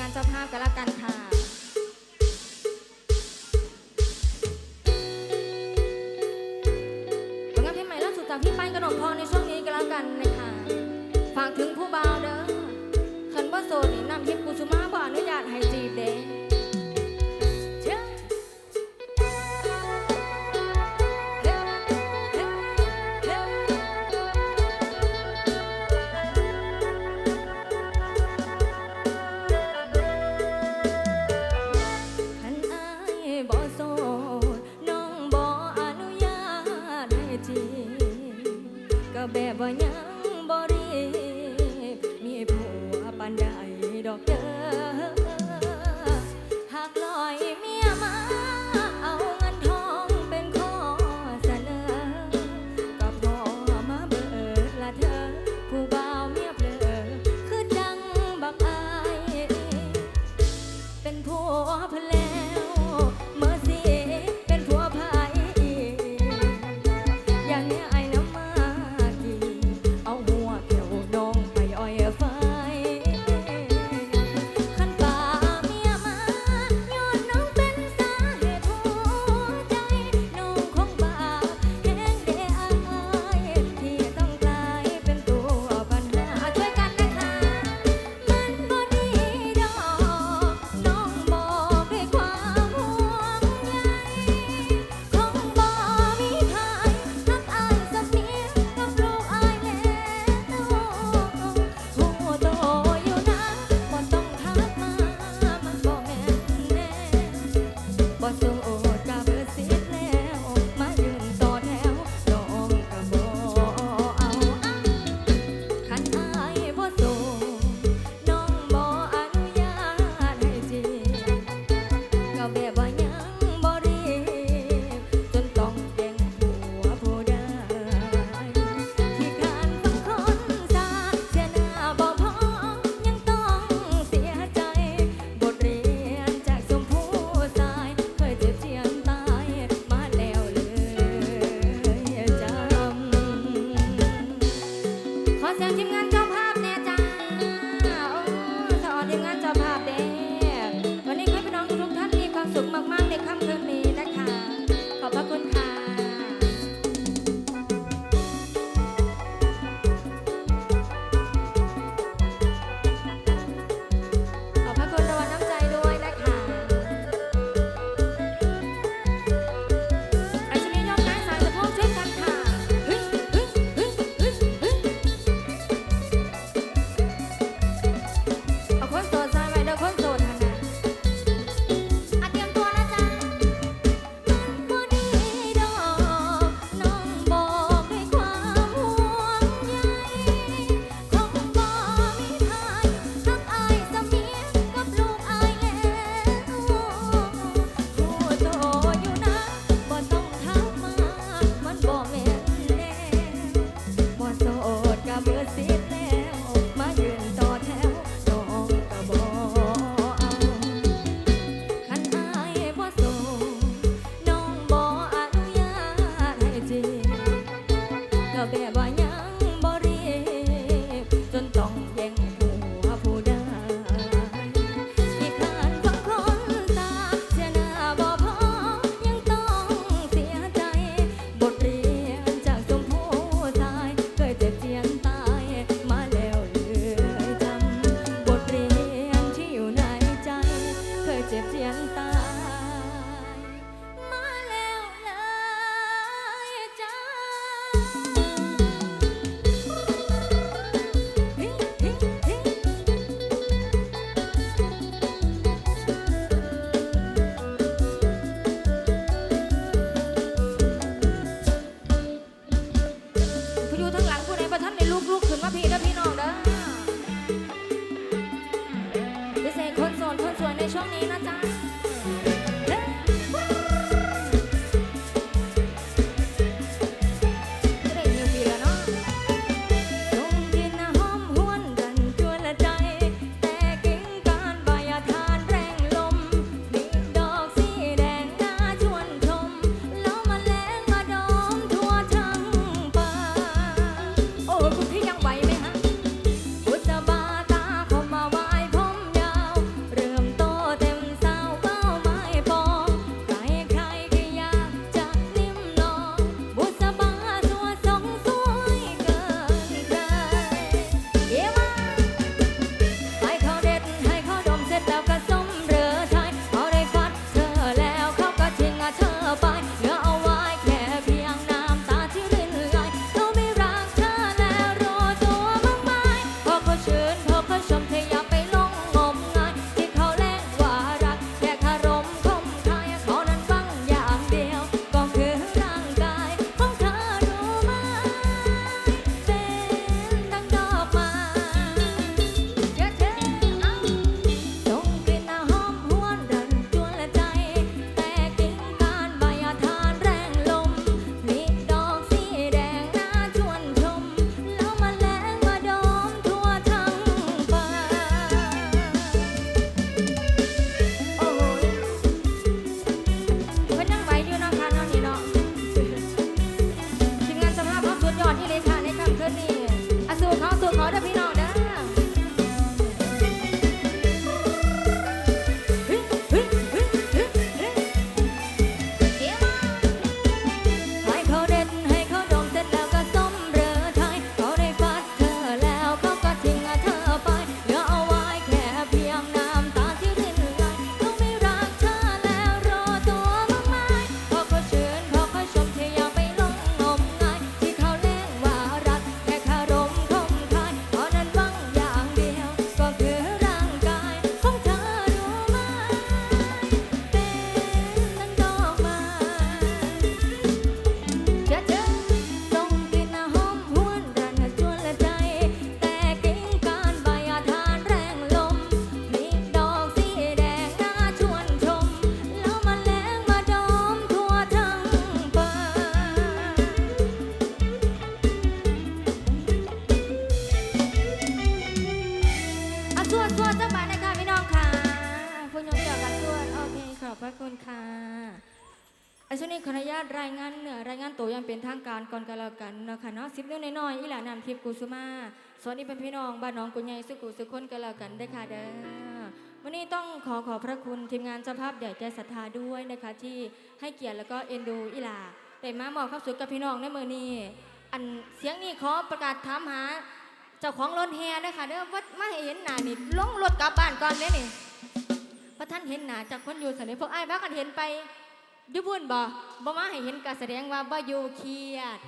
งานเจ้าภาพกันละกันค่ะผลงานเพลงใหม่ล่าสุดจากพี่ปั้นกระหนกพรในช่วงนี้กันละกันนะคะฝากถึงผู้บ่าวเด้อคันว่าโซดนี่นำคลิปกูชุมาบ่อนุญาตให้จีบเด้ เหนือรายงานตัวยังเป็นทางการก่อนกันแล้วกันนะคะเนาะสิบนิ้วน้อยๆอีหลานามทิพย์กุสุมาสวัสดีเป็นพี่น้องบ้านน้องกุญใหญ่สุกุสุคนกันแล้วกันได้ค่ะเด้อวันนี้ต้องขอขอบพระคุณทีมงานเจ้าภาพใหญ่ใจศรัทธาด้วยนะคะ ที่ให้เกียรติแล้วก็เอ็นดูอีหลาได้มาหมอบความสุขกับพี่น้องในมือนี้อันเสียงนี้ขอประกาศถามหาเจ้าของรถแฮนะคะเด้อว่ามาเห็นหน้านี่ลงรถกลับบ้านก่อนเด้อนี่เพราะท่านเห็นหน้าจากคนอยู่สนิทพวกไอ้ายพักกันเห็นไป อยุบุญบ่บ่มาให้เห็นก็แสดงว่าบ่อยู่เครียด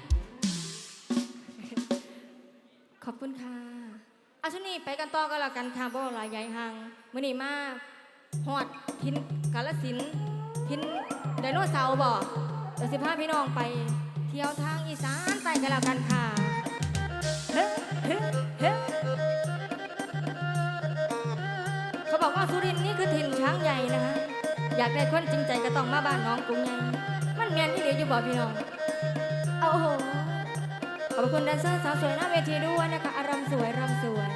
ขอบคุณค่ะอาช่วงนี้ไปกันต่อก็แล้วกันค่ะบ่หลายใหญ่ห่างมื้อนี้มาฮอดทินกาลสินทินไดโนเสาร์บ่เดี๋ยวสิพาพี่น้องไปเที่ยวทางอีสานใต้กันแล้วกันค่ะเฮ้เฮ้เฮ้เขาบอกว่าสุรินทร์นี่คือถิ่นช้างใหญ่ อยากได้คนจริงใจก็ต้องมาบ้านน้องกรุงใหญ่มันแมนที่เหลืออยู่บ่พี่น้องเอาโอ้โหขอบคุณแดนเซอร์สาวสวยหน้าเวทีด้วยนะคะอารมณ์สวยรำสวย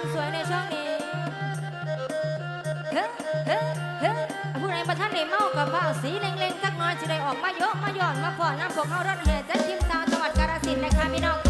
รำสวยรำสวยในช่วงนี้เฮ้เฮ้เฮ้ผู้ใดประท่านในเมากับผ้าสีเล็งๆสักน้อยจะได้ออกมาโยกมาย่อนมาฝ่อน้ำพวกเขารถแห่จะชิมสาวจังหวัดกาฬสินธุ์นะคะพี่น้อง